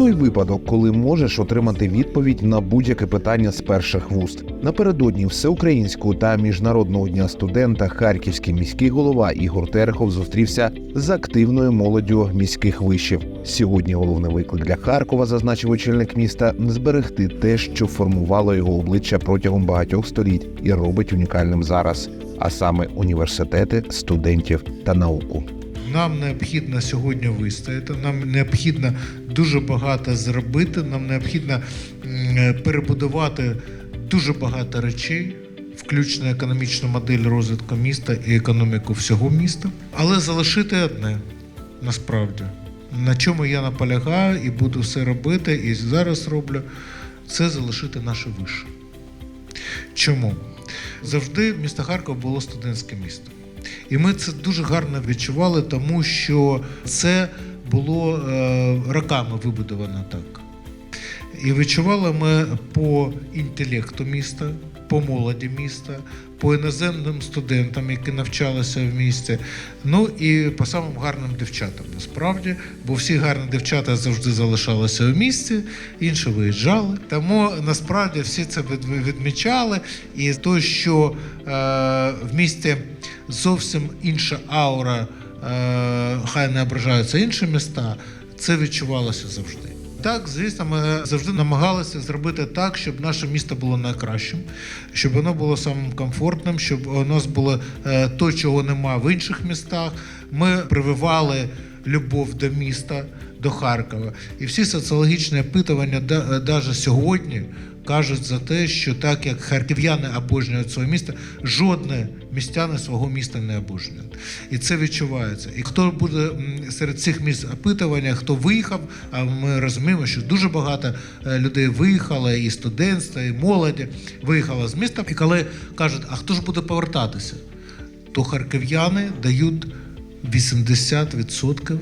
той випадок, коли можеш отримати відповідь на будь-яке питання з перших вуст. Напередодні всеукраїнського та міжнародного дня студента харківський міський голова Ігор Терехов зустрівся з активною молоддю міських вишів. Сьогодні головний виклик для Харкова, зазначив очільник міста, зберегти те, що формувало його обличчя протягом багатьох століть і робить унікальним зараз, а саме університети, студентів та науку. Нам необхідно сьогодні вистояти, нам необхідно дуже багато зробити, нам необхідно перебудувати дуже багато речей, включно економічну модель розвитку міста і економіку всього міста. Але залишити одне насправді, на чому я наполягаю і буду все робити, і зараз роблю, це залишити наше вище. Чому? Завжди місто Харків було студентське місто. І ми це дуже гарно відчували, тому що це було е, роками вибудовано так. І відчували ми по інтелекту міста, по молоді міста, по іноземним студентам, які навчалися в місті, ну і по самим гарним дівчатам насправді, бо всі гарні дівчата завжди залишалися в місті, інші виїжджали. Тому насправді всі це відмічали. І те, що е, в місті зовсім інша аура, хай не ображаються інші міста, це відчувалося завжди. Так, звісно, ми завжди намагалися зробити так, щоб наше місто було найкращим, щоб воно було самим комфортним, щоб у нас було е, то, чого нема в інших містах. Ми прививали любов до міста, до Харкова. І всі соціологічні опитування навіть сьогодні кажуть за те, що так як харків'яни обожнюють своє місто, жодне містяни свого міста не обожнюють. І це відчувається. І хто буде серед цих міст опитування, хто виїхав, а ми розуміємо, що дуже багато е, людей виїхало, і студентства, і молоді виїхало з міста. І коли кажуть, а хто ж буде повертатися, то харків'яни дають 80%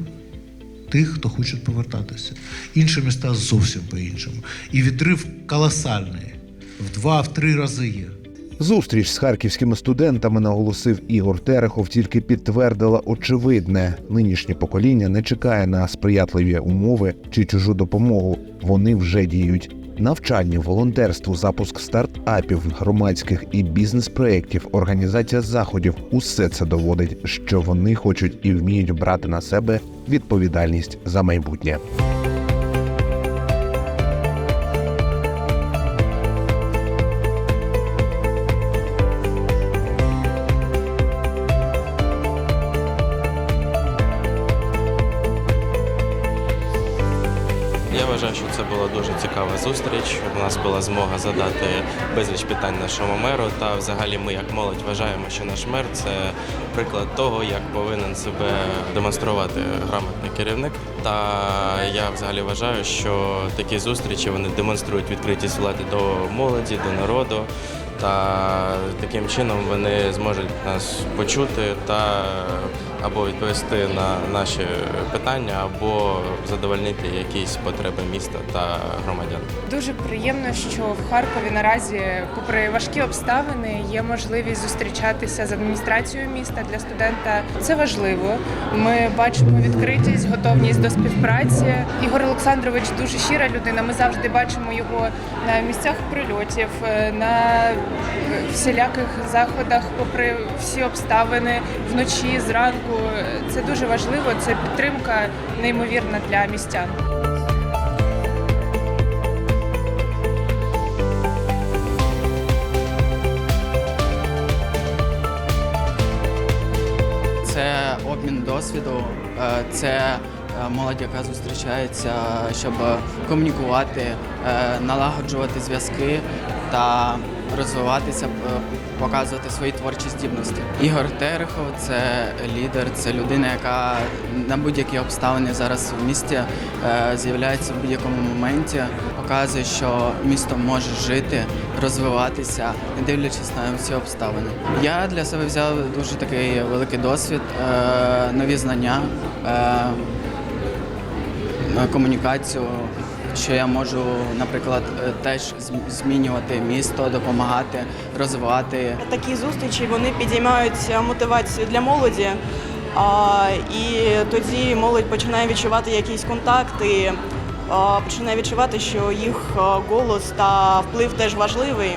тих, хто хоче повертатися. Інші міста зовсім по-іншому. І відрив колосальний в два-в три рази є. Зустріч з харківськими студентами, наголосив Ігор Терехов, тільки підтвердила очевидне: нинішнє покоління не чекає на сприятливі умови чи чужу допомогу. Вони вже діють. Навчання, волонтерство, запуск стартапів, громадських і бізнес-проєктів, організація заходів усе це доводить, що вони хочуть і вміють брати на себе відповідальність за майбутнє. Я вважаю, що це була дуже цікава зустріч. У нас була змога задати безліч питань нашому меру. Та взагалі ми, як молодь, вважаємо, що наш мер це приклад того, як повинен себе демонструвати грамотний керівник. Та я взагалі вважаю, що такі зустрічі вони демонструють відкритість влади до молоді, до народу. Та таким чином вони зможуть нас почути та або відповісти на наші питання, або задовольнити якісь потреби міста та громадян. Дуже приємно, що в Харкові наразі, попри важкі обставини, є можливість зустрічатися з адміністрацією міста для студента. Це важливо. Ми бачимо відкритість, готовність до співпраці. Ігор Олександрович дуже щира людина. Ми завжди бачимо його на місцях прильотів, е, на всіляких заходах, попри всі обставини вночі, зранку. Це дуже важливо. Це підтримка неймовірна для містян. Це обмін досвіду, е, це е, молодь, яка зустрічається, щоб комунікувати, е, налагоджувати зв'язки та розвиватися, е, показувати свої творчі здібності. Ігор Терехов це лідер, це людина, яка на будь-які обставини зараз в місті е, з'являється в будь-якому моменті, показує, що місто може жити, розвиватися, не дивлячись на всі обставини. Я для себе взяв дуже такий великий досвід, е, нові знання, комунікацію. Що я можу, наприклад, е, теж змінювати місто, допомагати, розвивати Такі зустрічі вони підіймають мотивацію для молоді, і тоді молодь починає відчувати якісь контакти, починає відчувати, що їх е, голос та вплив теж важливий.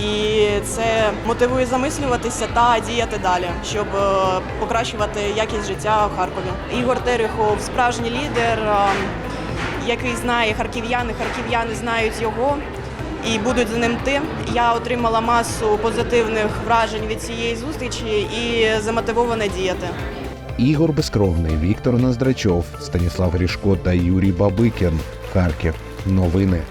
І це мотивує замислюватися та діяти далі, щоб е, покращувати якість життя в Харкові. Ігор Терехов справжній лідер, е, який знає харків'яни, харків'яни знають його і будуть за ним ти. Я отримала масу позитивних вражень від цієї зустрічі і замотивована діяти. Ігор Безкровний, Віктор Ноздрачов, Станіслав Грішко та Юрій Бабикін. Харків. Новини